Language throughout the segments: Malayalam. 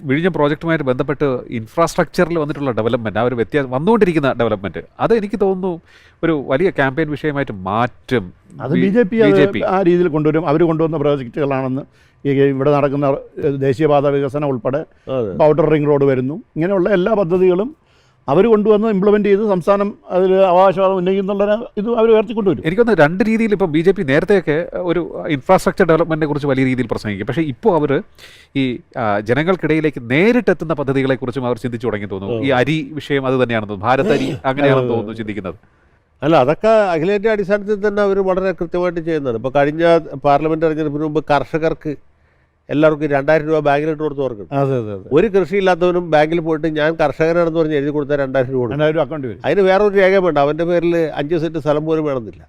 വിഴിഞ്ഞം പ്രോജക്റ്റുമായിട്ട് ബന്ധപ്പെട്ട് ഇൻഫ്രാസ്ട്രക്ചറിൽ വന്നിട്ടുള്ള ഡെവലപ്മെന്റ് ആ ഒരു വ്യത്യാസം വന്നുകൊണ്ടിരിക്കുന്ന ഡെവലപ്മെന്റ് അത് എനിക്ക് തോന്നുന്നു ഒരു വലിയ ക്യാമ്പയിൻ വിഷയമായിട്ട് മാറ്റും. അത് ബി ജെ പി BJP. ആ രീതിയിൽ കൊണ്ടുവരും. അവർ കൊണ്ടുവന്ന പ്രോജക്റ്റുകളാണെന്ന് ഈ ഇവിടെ നടക്കുന്ന ദേശീയപാത വികസനം ഉൾപ്പെടെ ഔട്ടർ റിംഗ് റോഡ് വരുന്നു. ഇങ്ങനെയുള്ള എല്ലാ പദ്ധതികളും അവർ കൊണ്ടുവന്ന് ഇംപ്ലിമെന്റ് ചെയ്ത് സംസ്ഥാനം അതിൽ അവകാശവാദം ഉന്നയിക്കുന്നുള്ള ഇത് അവർ ഉയർത്തിക്കൊണ്ടുവരും. എനിക്കൊന്ന് രണ്ട് രീതിയിൽ ഇപ്പോൾ ബി ജെ പി നേരത്തെയൊക്കെ ഒരു ഇൻഫ്രാസ്ട്രക്ചർ ഡെവലപ്മെന്റിനെ കുറിച്ച് വലിയ രീതിയിൽ പ്രസംഗിക്കും. പക്ഷേ ഇപ്പോൾ അവർ ഈ ജനങ്ങൾക്കിടയിലേക്ക് നേരിട്ടെത്തുന്ന പദ്ധതികളെ കുറിച്ചും അവർ ചിന്തിച്ചു തുടങ്ങി തോന്നുന്നു. ഈ അരി വിഷയം അത് തന്നെയാണെന്ന് തോന്നുന്നു. ഭാരത് അരി അങ്ങനെയാണെന്ന് തോന്നുന്നു ചിന്തിക്കുന്നത്. അല്ല അതൊക്കെ അഖിലേന്ത്യാ അടിസ്ഥാനത്തിൽ തന്നെ അവർ വളരെ കൃത്യമായിട്ട് ചെയ്യുന്നതാണ് ഇപ്പോൾ കഴിഞ്ഞ പാർലമെന്റ് തെരഞ്ഞെടുപ്പിന് മുമ്പ് കർഷകർക്ക് എല്ലാവർക്കും രണ്ടായിരം രൂപ ബാങ്കിലിട്ട് കൊടുത്ത് ഓർക്കും. അതെ അതെ അതെ. ഒരു കൃഷിയില്ലാത്തവനും ബാങ്കിൽ പോയിട്ട് ഞാൻ കർഷകനാണെന്ന് പറഞ്ഞ് എഴുതി കൊടുത്താൽ രണ്ടായിരം രൂപ രണ്ടായിരം അക്കൗണ്ട് വരും. അതിന് വേറെ ഒരു രേഖ വേണ്ട അവന്റെ പേരിൽ അഞ്ച് സെന്റ് സ്ഥലം പോലും വേണമെന്നില്ല.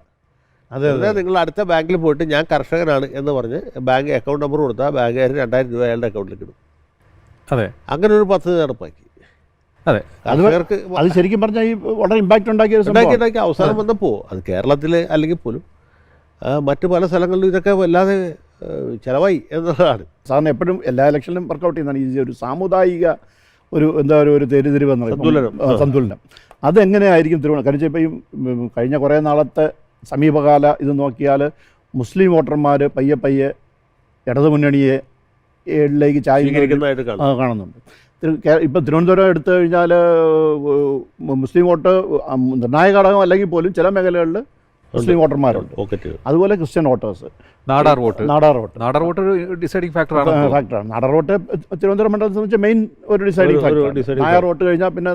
അതെ അതെ നിങ്ങൾ അടുത്ത ബാങ്കിൽ പോയിട്ട് ഞാൻ കർഷകനാണ് എന്ന് പറഞ്ഞ് ബാങ്ക് അക്കൗണ്ട് നമ്പർ കൊടുത്താൽ ബാങ്കുകാർ രണ്ടായിരം രൂപ അയാളുടെ അക്കൗണ്ടിലേക്ക് ഇടും. അതെ. അങ്ങനെ ഒരു പദ്ധതി നടപ്പാക്കി. അതെ. അത് കർഷകർക്ക് അത് ശരിക്കും പറഞ്ഞാൽ ഈ വളരെ ഇമ്പാക്റ്റ് ഉണ്ടാക്കിയ ഉണ്ടാക്കി. ഉണ്ടാക്കി അവസാനം വന്നപ്പോൾ അത് കേരളത്തിൽ അല്ലെങ്കിൽ പോലും മറ്റു പല സ്ഥലങ്ങളിലും ഇതൊക്കെ വല്ലാതെ ചെലവായി എന്നുള്ളതാണ്. സാറിന് എപ്പോഴും എല്ലാ ഇലക്ഷനിലും വർക്കൗട്ട് ചെയ്യുന്നതാണ്. ഈ ഒരു സാമുദായിക ഒരു എന്താ പറയുക ഒരു തെരുതിരിവ്. സന്തുലനം. സന്തുലനം. അതെങ്ങനെയായിരിക്കും തിരുവനന്തപുരം? കാരണം ഇപ്പം കഴിഞ്ഞ കുറേ നാളത്തെ സമീപകാല ഇത് നോക്കിയാൽ മുസ്ലിം വോട്ടർമാർ പയ്യെ പയ്യെ ഇടതുമുന്നണിയെ ഏഴിലേക്ക് ചായ കാണുന്നുണ്ട്. ഇപ്പം തിരുവനന്തപുരം എടുത്തു കഴിഞ്ഞാൽ മുസ്ലിം വോട്ട് നിർണായക ഘടകം അല്ലെങ്കിൽ പോലും ചില മേഖലകളിൽ മുസ്ലിം വോട്ടർമാരുണ്ട്. അതുപോലെ Christian voters. Nadar vote. Nadar vote. Nadar vote ഒരു ഡിസൈഡിങ് ഫാക്ടറാണ് ഫാക്ടറാണ് നാടാർ വോട്ട് തിരുവനന്തപുരം മണ്ഡലത്തെ സംബന്ധിച്ച് മെയിൻ ഒരു ഒരു ഫാക്ടർ നായർ വോട്ട് കഴിഞ്ഞാൽ പിന്നെ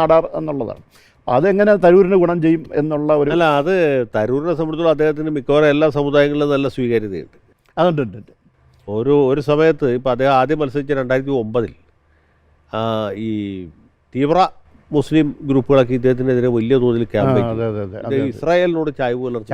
നാടാർ എന്നുള്ളതാണ്. അതെങ്ങനെ തരൂരിന് ഗുണം ചെയ്യും എന്നുള്ള ഒരു അല്ല അത് തരൂരിനെ സംബന്ധിച്ചിടത്തോളം അദ്ദേഹത്തിന് മിക്കവാറും എല്ലാ സമുദായങ്ങളിലും നല്ല സ്വീകാര്യതയുണ്ട്. അതുണ്ട്. ഒരു ഒരു സമയത്ത് ഇപ്പോൾ അദ്ദേഹം ആദ്യം മത്സരിച്ച രണ്ടായിരത്തി ഒമ്പതിൽ ഈ തീവ്ര മുസ്ലിം ഗ്രൂപ്പുകളൊക്കെ ഇദ്ദേഹത്തിനെതിരെ വലിയ തോതിൽ ക്യാമ്പയിൻ ഇസ്രായേലിനോട് ചായ്വ് പുലർത്തി.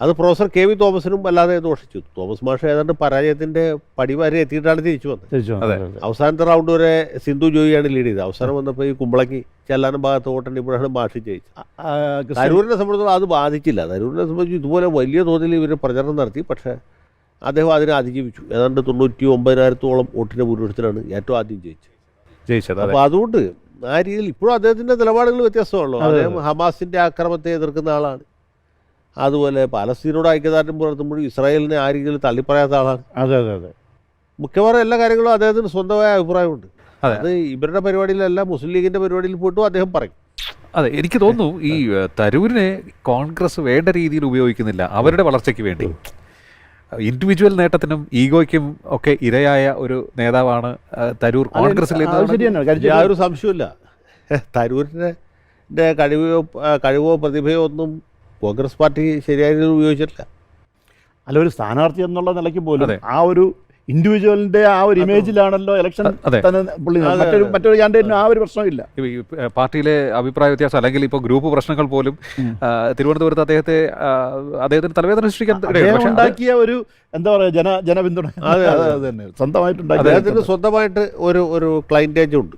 അതെ പ്രൊഫസർ കെ വി തോമസിനും വല്ലാതെ ദോഷിച്ചു. തോമസ് മാഷ് ഏതാണ്ട് പരാജയത്തിന്റെ പടി വരെ എത്തിയിട്ടാണ് തിരിച്ചു വന്നത്. അവസാനത്തെ റൗണ്ട് വരെ സിന്ധു ജോയിയാണ് ലീഡ് ചെയ്തത്. അവസാനം വന്നപ്പോൾ ഈ കുമ്പളക്കി ചെല്ലാനും ഭാഗത്ത് വോട്ടെണ്ണിപ്പോഴാണ് മാഷി ജയിച്ചത്. തരൂരിനെ സംബന്ധിച്ചോളം അത് ബാധിച്ചില്ല. തരൂരിനെ സംബന്ധിച്ച് ഇതുപോലെ വലിയ തോതിൽ ഇവർ പ്രചരണം നടത്തി. പക്ഷേ അദ്ദേഹം അതിനെ അതിജീവിച്ചു. ഏതാണ്ട് തൊണ്ണൂറ്റി ഒമ്പതിനായിരത്തോളം വോട്ടിന്റെ ഭൂരിപക്ഷത്തിലാണ് ഏറ്റവും ആദ്യം ജയിച്ചത്. ജയിച്ചത് അപ്പോൾ അതുകൊണ്ട് ആ രീതിയിൽ ഇപ്പോഴും അദ്ദേഹത്തിന്റെ നിലപാടുകൾ വ്യത്യസ്തമാണല്ലോ അദ്ദേഹം ഹമാസിന്റെ ആക്രമത്തെ എതിർക്കുന്ന ആളാണ്. അതുപോലെ പാലസ്തീനോട് ഐക്യദാർഢ്യം പുലർത്തുമ്പോഴും ഇസ്രായേലിനെ ആ രീതിയിൽ തള്ളിപ്പറയാത്ത ആളാണ്. അതെ അതെ അതെ. മിക്കവാറും എല്ലാ കാര്യങ്ങളും അദ്ദേഹത്തിന് സ്വന്തമായ അഭിപ്രായമുണ്ട്. അതെ. അത് ഇവരുടെ പരിപാടിയിലല്ല മുസ്ലിം ലീഗിന്റെ പരിപാടിയിൽ പോയിട്ടും അദ്ദേഹം പറയും. അതെ എനിക്ക് തോന്നുന്നു ഈ തരൂരിനെ കോൺഗ്രസ് വേണ്ട രീതിയിൽ ഉപയോഗിക്കുന്നില്ല. അവരുടെ വളർച്ചയ്ക്ക് വേണ്ടി. ഇൻഡിവിജ്വൽ നേട്ടത്തിനും ഈഗോയ്ക്കും ഒക്കെ ഇരയായ ഒരു നേതാവാണ് തരൂർ കോൺഗ്രസിൽ യാതൊരു സംശയമില്ല തരൂരിന്റെ കഴിവോ കഴിവോ പ്രതിഭയോ ഒന്നും കോൺഗ്രസ് പാർട്ടി ശരിയായ രീതിയിൽ ഉപയോഗിച്ചിട്ടില്ല. അല്ല ഒരു സ്ഥാനാർത്ഥി എന്നുള്ള നിലയ്ക്ക് പോലും ആ ഒരു ഇൻഡിവിജ്വലിന്റെ ആ ഒരു ഇമേജിലാണല്ലോ ഇലക്ഷൻ തന്നെ പുള്ളി മറ്റൊരു മറ്റൊരു ക്യാൻഡിഡേറ്റിന് ആ ഒരു പ്രശ്നമില്ല പാർട്ടിയിലെ അഭിപ്രായ വ്യത്യാസം അല്ലെങ്കിൽ ഇപ്പോൾ ഗ്രൂപ്പ് പ്രശ്നങ്ങൾ പോലും. തിരുവനന്തപുരത്ത് അദ്ദേഹത്തെ അദ്ദേഹത്തിന് തലവേദന സൃഷ്ടിക്കാൻ ഉണ്ടാക്കിയ ഒരു എന്താ പറയുക ജന ജനപിന്തുണ. അതെ, അതെ. തന്നെ. സ്വന്തമായിട്ടുണ്ടാക്കിയ അദ്ദേഹത്തിന് സ്വന്തമായിട്ട് ഒരു ഒരു ക്ലൈന്റേജ് ഉണ്ട്.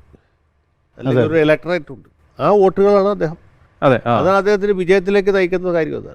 അല്ലെങ്കിൽ ഒരു ഇലക്ടറേറ്റ് ഉണ്ട്. ആ വോട്ടുകളാണ് അദ്ദേഹം. അതെ അതാണ് അദ്ദേഹത്തിന് വിജയത്തിലേക്ക് നയിക്കുന്ന കാര്യം അതാണ്